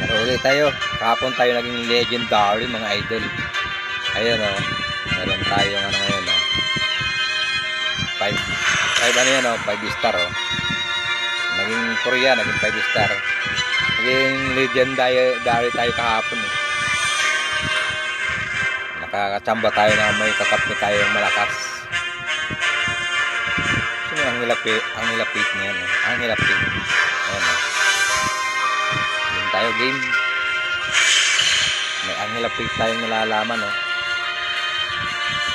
Laro ulit tayo. Kahapon tayo naging legendary mga idol. Ayun o. Meron tayong ano ngayon o. 5 5 ano yan o. 5 star o. Naging Korea, naging 5 star. Naging legendary tayo kahapon eh. Nakakachamba tayo na may kakapni tayong malakas. Sino ang hilapit? Ang hilapit niya no? Ang hilapit. Ayan o. Tayo game. May ang hilapit tayong nalalaman no?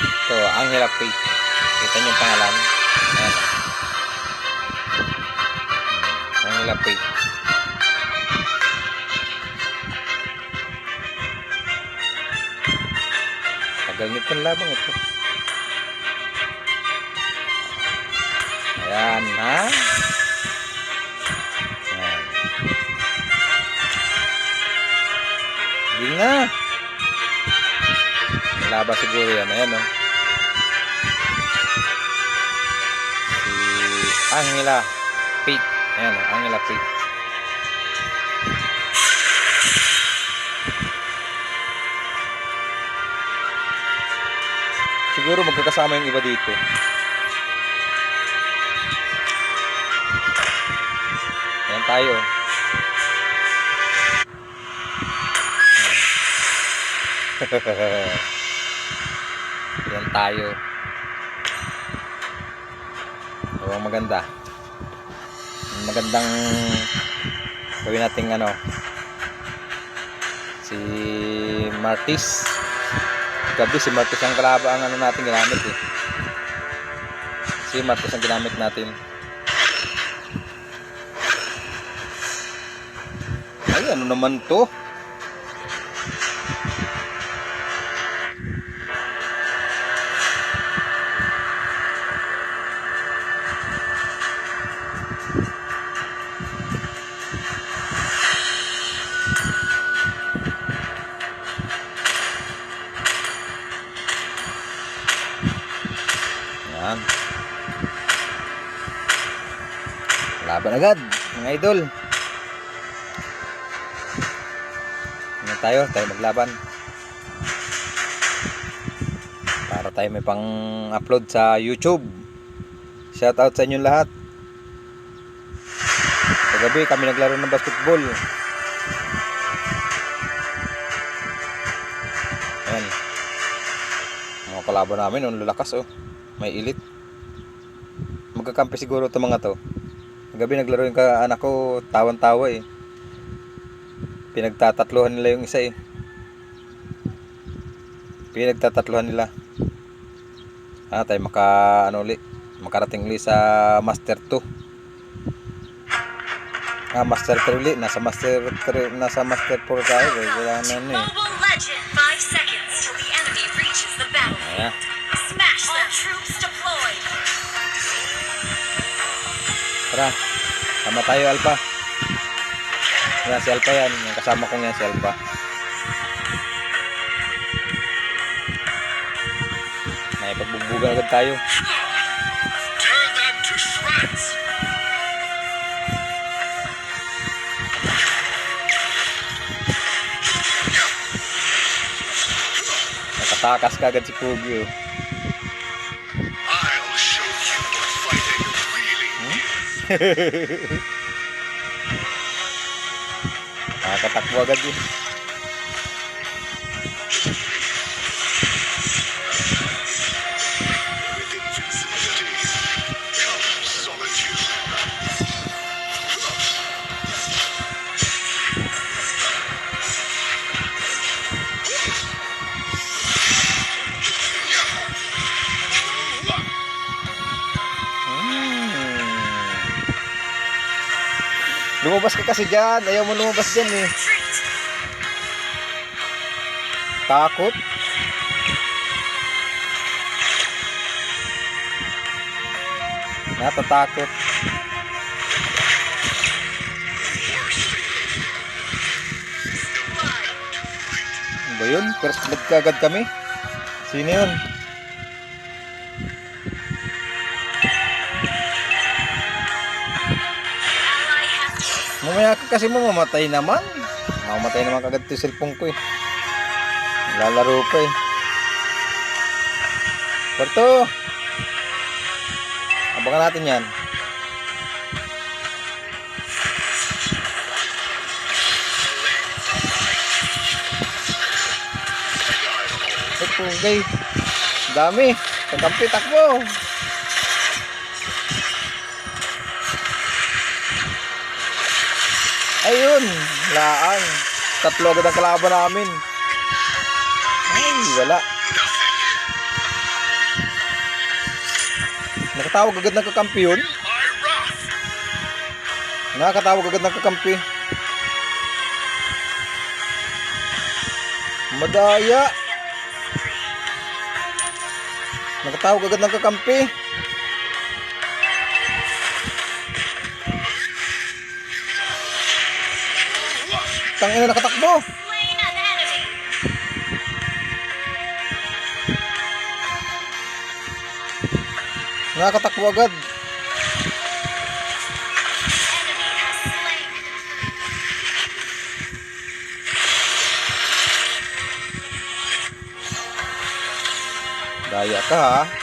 Ito, ang hilapit. Kita niyo yung pangalan? Ayan o. Ang hilapit. Tagal nitong labang ito. Ayan, ha? Hindi nga. Laba siguro yan. Ayan, oh. Si Angela Pete. Ayan, oh. Angela Pete. Siguro magkakasama yung iba dito. Ayan tayo. Ayan tayo. So, ang maganda. Ang magandang gawin nating ano si Martis gabi si Martis ang kalaba ang ano natin ginamit eh si Martis ang ginamit natin ay ano naman to Laban agad, mga idol. Ano tayo? Tayo maglaban. Para tayo may pang-upload sa YouTube. Shout out sa inyong lahat. Kagabi kami naglaro ng basketball. Ayan. Mga kalaban namin, ang lalakas oh may ilit magkakampi siguro itong mga to gabi naglaro yung anak ko tawan tawa eh. Pinagtatatluhan nila yung isa eh. Pinagtatatluhan nila. Ah tayo maka ano uli makarating uli sa master 2 ah master 3 uli. Nasa master 3 nasa master 4 tayo eh. Kailangan na ano eh Tara, sama tayo Alpha. Yan si Alpha yan, yung kasama kong yan si Alpha. May pagbugbugan agad tayo. Nakatakas ka agad si Pugi. Nakakatakbo agad yun. Lumabas ka kasi dyan. Ayaw mo lumabas dyan eh. Takot. Natatakot. Ano ba yun? First blood ka agad kami? Sino yun? Mamaya ka kasi mamamatay naman. Mamamatay naman kagad ito yung cellphone ko eh. Lalaro pa eh. Porto! Abangan natin yan. Ay, pugay. Dami. Kakampi, takbo. Ayun, laang. Tatlo agad ang kalaban namin. Ay, wala. Nakatawag agad ng kakampi yun. Nakakatawag agad ng kakampi. Madaya. Nakatawag agad ng kakampi. Tangina nakatakbo. Nakakatakbo agad. Daya ka ha.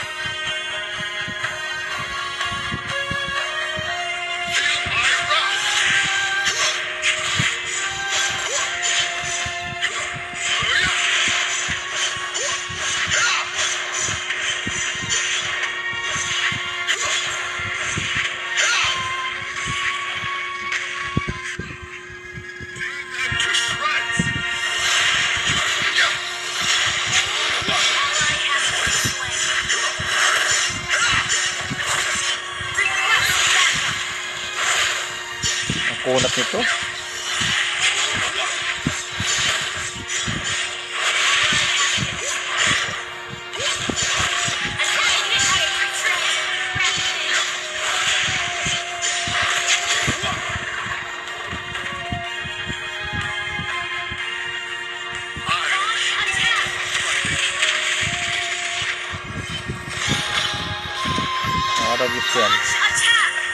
Yan.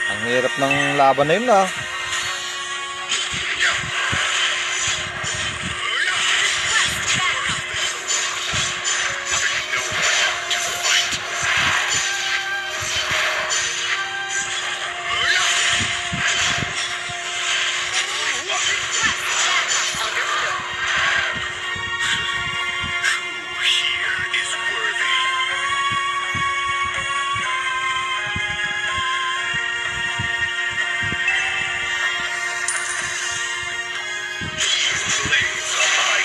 Ang hirap ng laban na yun ah. Blaze of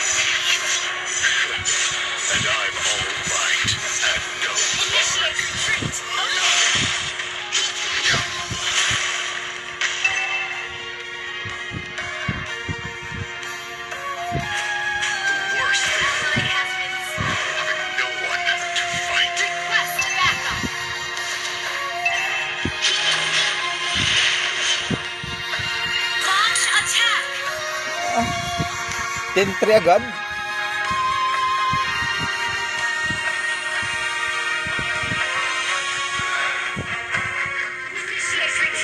10-3 agad.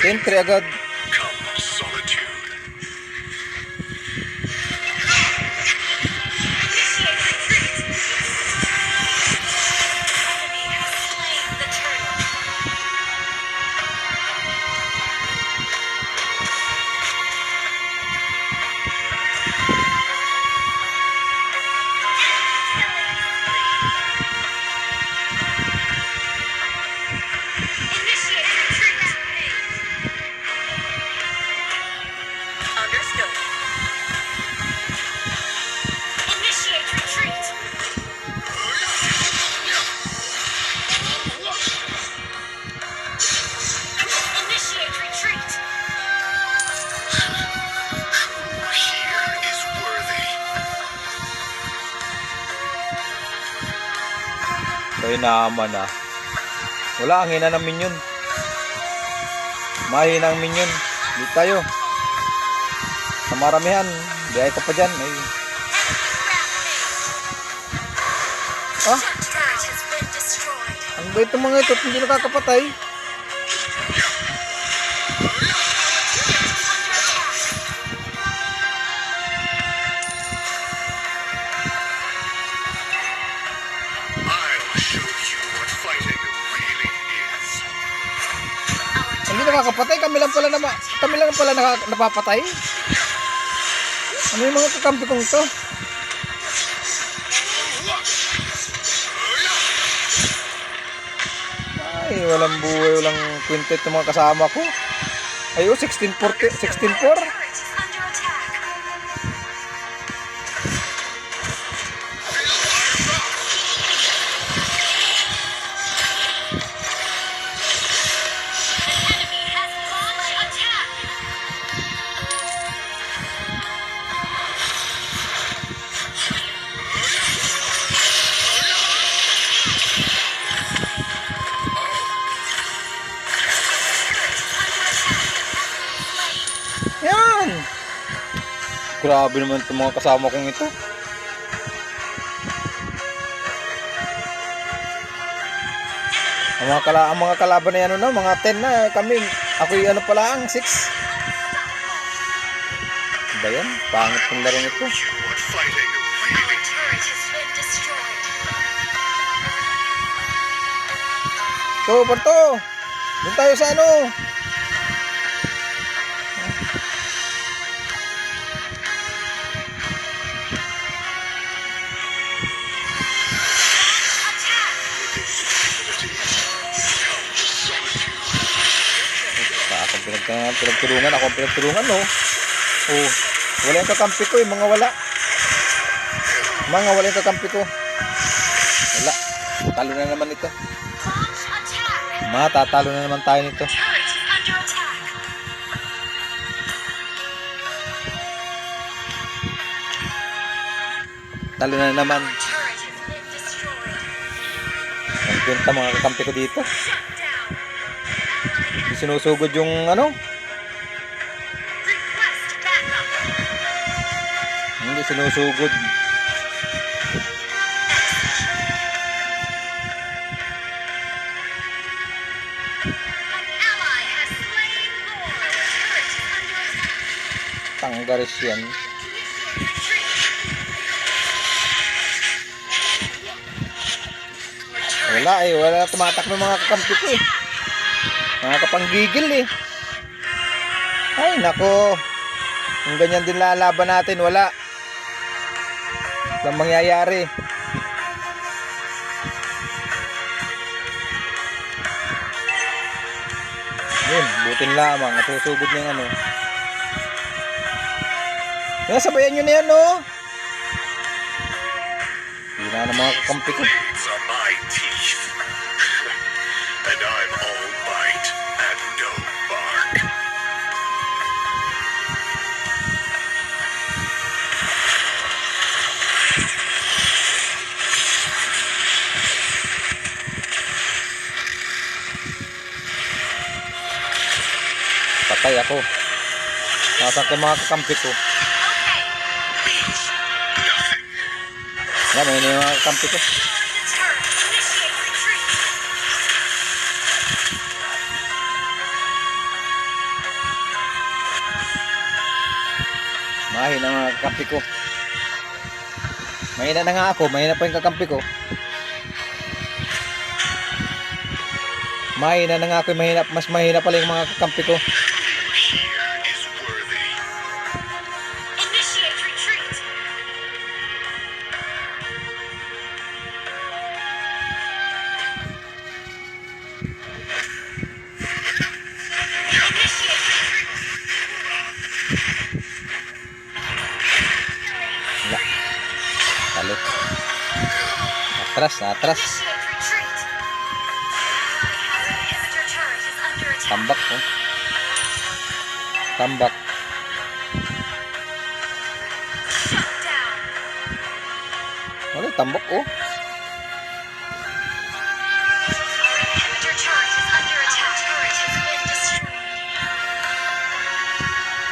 Initiate retreat. Tayo naman ah. Wala, ang hina ng minion. Mahina ang minion. Di tayo. Sa maramihan. Biyay ka pa dyan. Ay. Ah, ano ba itong mga ito? Hindi nakakapatay. Nakakapatay. Kami lang pala na kami lang pala naka, napapatay. Ano yung mga kakampi kong to? Ay, walang buhay, walang quintet ng mga kasama ko. Ayo, 16-4, 16-4. Grabe naman itong mga kasama kong ito. Ang mga, kala, ang mga kalaban na yan, ano, mga 10 na kami. Ako yung ano pala, ang 6. Ba yan? Pangit ng laro ito. You are fighting Our really turret has been destroyed. So, Barto! Doon tayo sa ano? Akong pinagtulungan, ako pinagtulungan, no? Oh, wala yung kakampi ko, yung mga wala. Mga wala yung kakampi ko. Wala. Talo na naman ito. Matatalo na naman tayo nito. Talo na naman. Ang mga kakampi ko dito. Sinusugod yung ano. Hindi sinusugod. Tanggaris yan. Wala eh. Wala tumatak ng mga kakampi ko eh. Mga kapanggigil eh. Ay nako. Kung ganyan din lalaban natin, wala. Walang mangyayari. Yun, butin lamang. At susugod niya ano. Kaya sabayan nyo na yan, no? Hindi na ng mga kakampi ko. and I'm all Patay ako. Nasaan kayo mga kakampi ko? May na yung mga kakampi ko. Mahina mga kakampi ko. Mahina na nga ako, mahina pa yung kakampi ko. Mahina na nga ako, mahina, mas mahina pala yung mga kakampi ko. Tambak. Wala, tambak oh.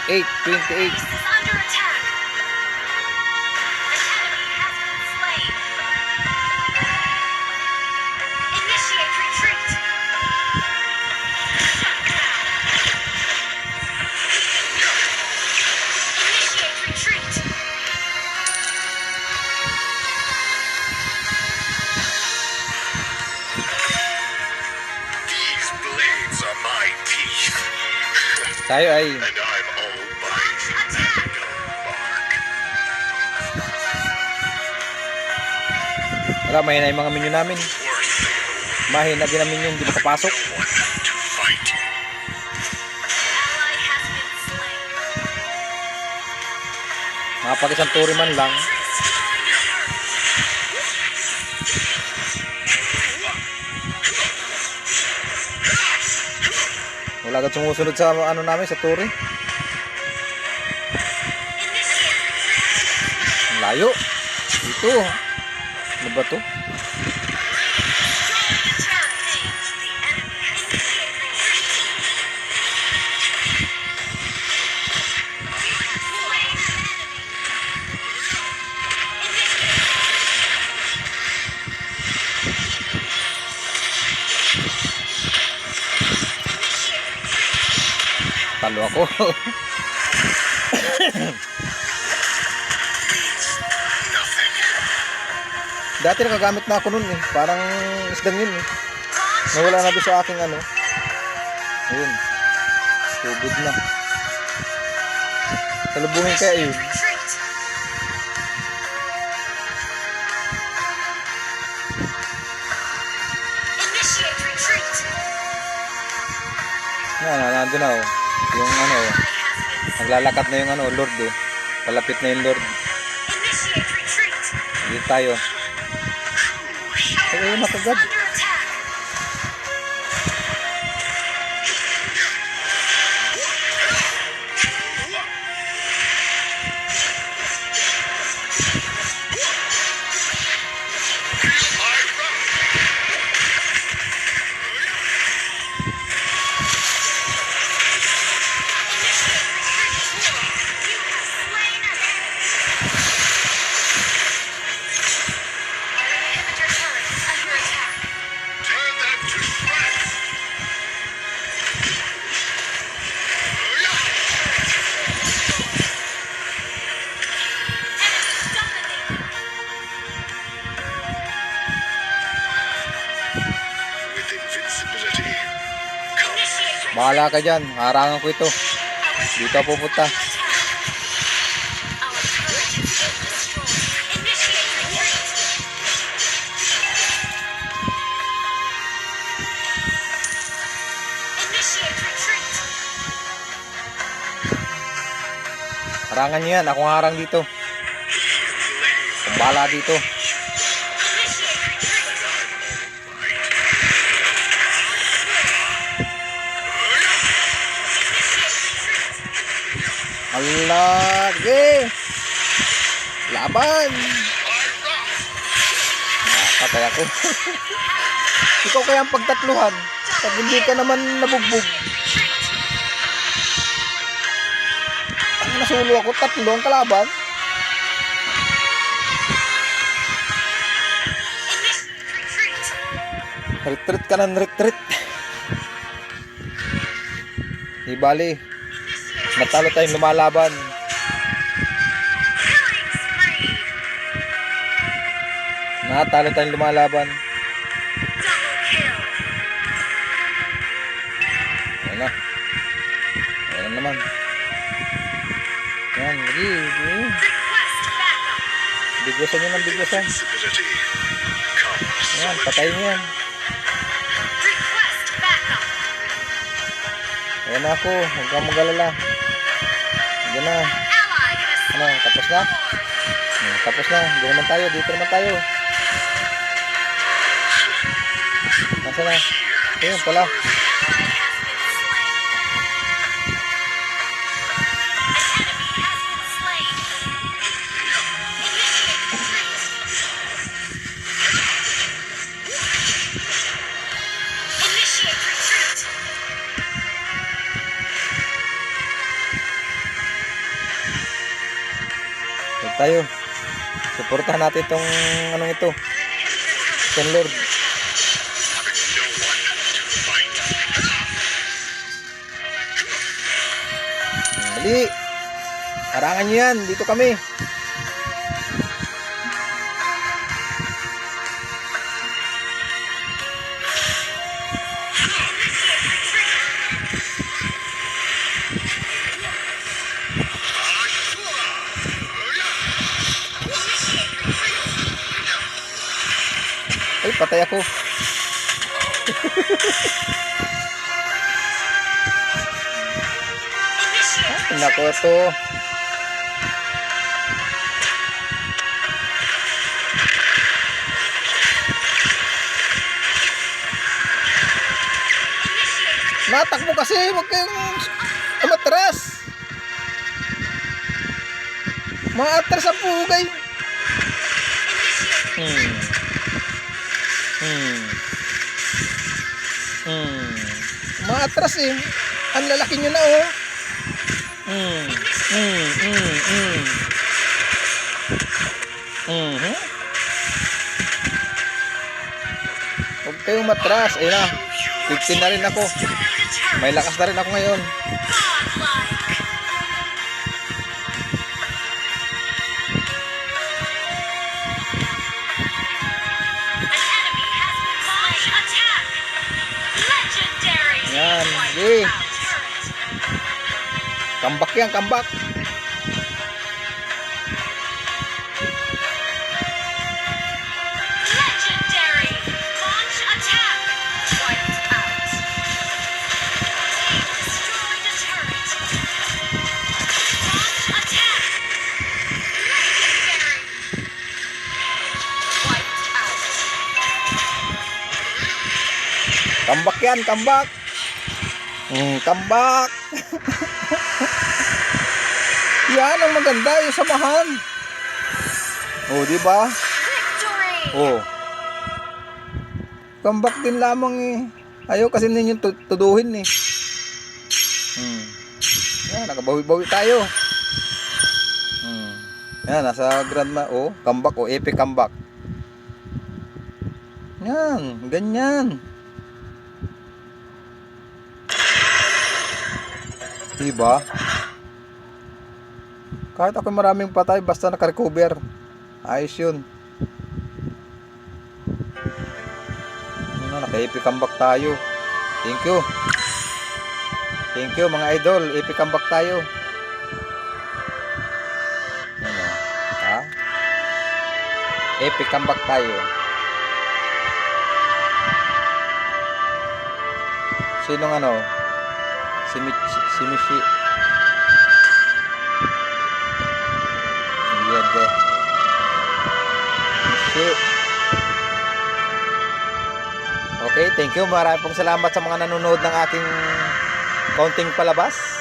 Our inhibitor Tayo ay wala mahina yung mga minion namin. Mahina din ang minion, hindi makapasok. Mga isang turi man lang. Wala agad sumusunod sa ano namin, sa turi. Layo. Ito. Ano ba to? Ako. Dati nakagamit na ako nun eh. Parang isdang yun eh. Nawala na doon sa aking ano. Ayun. Tubod na. Salubungin kaya yun. Yan, nandun na oh. Naglalakad na yung ano, Lord oh. Palapit na yung Lord. Dito tayo. Ay, ayun na kagad. Bahala ka dyan. Harangan ko ito. Dito pupunta. Harangan nyo yan. Ako ang harang dito. Kung bahala dito. Sige. Laban. Patay ako. Ikaw kaya ang pagtatluhan. Pag hindi ka naman nabugbog. Ang nasulo ako, tatlo ang kalaban. Retreat. Ka ng retreat. Di. Natalo tayong lumalaban. Natalo tayong lumalaban. Ayan na. Ayan na naman. Yan, lagi. Bigwasan nyo ng bigwasan. invincibility comes Yan, patay nyo yan. Ayan ako. Huwag kang mag-alala. Ayan na. Ano, tapos na? Hmm, tapos na. Dito naman tayo. Dito naman tayo. Nasa na? Ayun pala. Tayo. Suportahan natin itong anong ito. Itong Lord. Dali. Harangan nyo yan. Dito kami. Patay ako. Initiate Nako to. Initiate Natakbo kasi, huwag kayong umatras. Maatras ang pugay. Hmm. Hmm. Hmm. Maatras eh. Ang lalaki nyo na oh. Hmm. Hmm. Hmm. Hmm. Mhm. Huwag kayong matras. Ayun na. 15 na rin ako. May lakas na rin ako ngayon. Legendary. Wiped out. Kambak yan, kambak. Hmm, kambak. yan ang maganda, yung samahan. Oh, di ba? Oh. Kambak din lamang eh. Ayaw kasi ninyong tu- tuduhin eh. Hmm. Yan, nakabawi-bawi tayo. Hmm. Yan, nasa grandma. Oh, kambak. Oh, epic kambak. Yan, ganyan. Diba? Kahit ako maraming patay, basta nakarecover. Ayos yun. Ano, naka-epic comeback tayo. Thank you. Thank you mga idol. Epic comeback tayo. Ano? Ha? Epic comeback tayo. Sinong ano? Si Michi. Si Michi. Michi. Okay, thank you. Maraming pong salamat sa mga nanonood ng aking kaunting palabas.